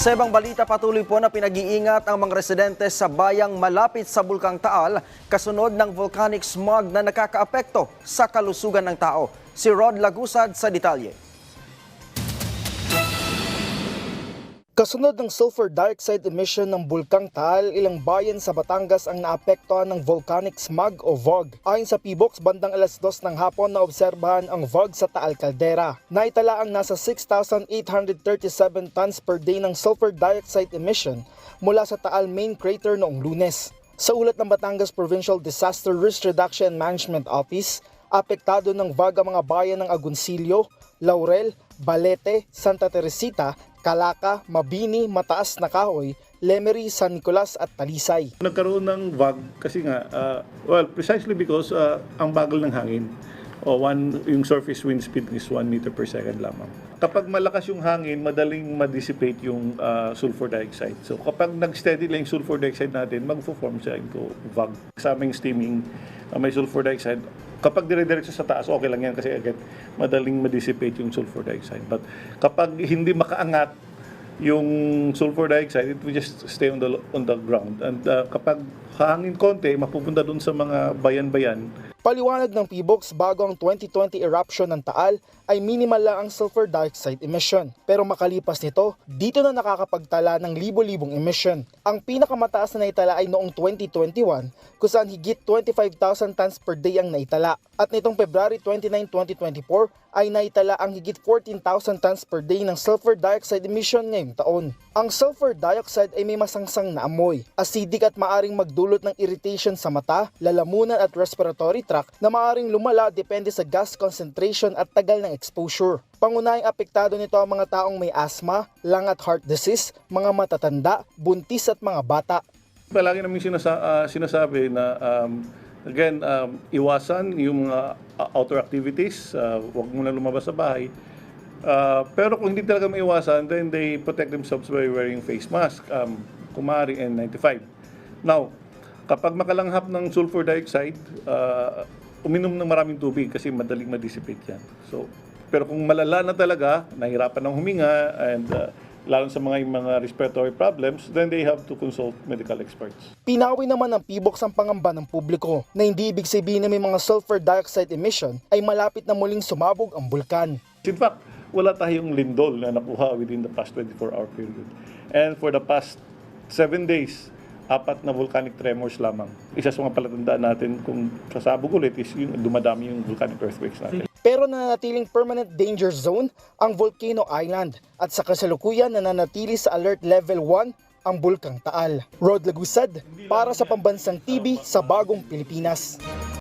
Sa ibang balita, patuloy po na pinag-iingat ang mga residente sa bayang malapit sa Bulkang Taal kasunod ng volcanic smog na nakakaapekto sa kalusugan ng tao. Si Rod Lagusad sa detalye. Kasunod ng sulfur dioxide emission ng Bulkang Taal, ilang bayan sa Batangas ang naapektuhan ng volcanic smog o VOG. Ayon sa PBOX, bandang alas 2 ng hapon na obserbahan ang VOG sa Taal Caldera. Naitala ang nasa 6,837 tons per day ng sulfur dioxide emission mula sa Taal main crater noong lunes. Sa ulat ng Batangas Provincial Disaster Risk Reduction and Management Office, apektado ng VOG ang mga bayan ng Agoncillo, Laurel, Balete, Santa Teresita, Calaca, Mabini, Mataas na Kahoy, Lemery, San Nicolas at Talisay. Nagkaroon ng VAG kasi nga, uh, well, precisely because uh, ang bagal ng hangin. O one, yung surface wind speed is 1 meter per second lamang. Kapag malakas yung hangin, madaling ma-dissipate yung uh, sulfur dioxide. So kapag nag-steady lang yung sulfur dioxide natin, mag-form siya into VAG. Sa aming steaming, uh, may sulfur dioxide. Kapag dire-diretso sa taas, okay lang yan kasi agad madaling ma-dissipate yung sulfur dioxide. But kapag hindi makaangat yung sulfur dioxide, it will just stay on the on the ground. And uh, kapag hangin konti, mapupunta dun sa mga bayan-bayan. Paliwanag ng PBOX bago ang 2020 eruption ng Taal ay minimal lang ang sulfur dioxide emission. Pero makalipas nito, dito na nakakapagtala ng libo-libong emission. Ang pinakamataas na naitala ay noong 2021 kung higit 25,000 tons per day ang naitala. At nitong February 29, 2024 ay naitala ang higit 14,000 tons per day ng sulfur dioxide emission ngayong taon. Ang sulfur dioxide ay may masangsang na amoy, acidic at maaring magdulot ng irritation sa mata, lalamunan at respiratory tract na maaring lumala depende sa gas concentration at tagal ng exposure. Pangunahing apektado nito ang mga taong may asthma, lung at heart disease, mga matatanda, buntis at mga bata. Palagi namin sinasa- ah, sinasabi na um, again, um, iwasan yung mga uh, outdoor activities, uh, huwag muna lumabas sa bahay. Uh, pero kung hindi talaga maiwasan, then they protect themselves by wearing face mask, um, kumari N95. Now, kapag makalanghap ng sulfur dioxide, uh, uminom ng maraming tubig kasi madaling ma-dissipate yan. So, pero kung malala na talaga, nahirapan ng huminga, and uh, lalo sa mga mga respiratory problems, then they have to consult medical experts. Pinawi naman ng PBOX ang pangamba ng publiko na hindi ibig sabihin na may mga sulfur dioxide emission ay malapit na muling sumabog ang bulkan. In fact, wala tayong lindol na nakuha within the past 24-hour period. And for the past 7 days, apat na volcanic tremors lamang. Isa sa mga palatandaan natin kung sasabog ulit is yung dumadami yung volcanic earthquakes natin. Pero nananatiling permanent danger zone ang Volcano Island at sa kasalukuyan nananatili sa alert level 1 ang Bulkang Taal. Rod Lagusad para sa Pambansang TV sa Bagong Pilipinas.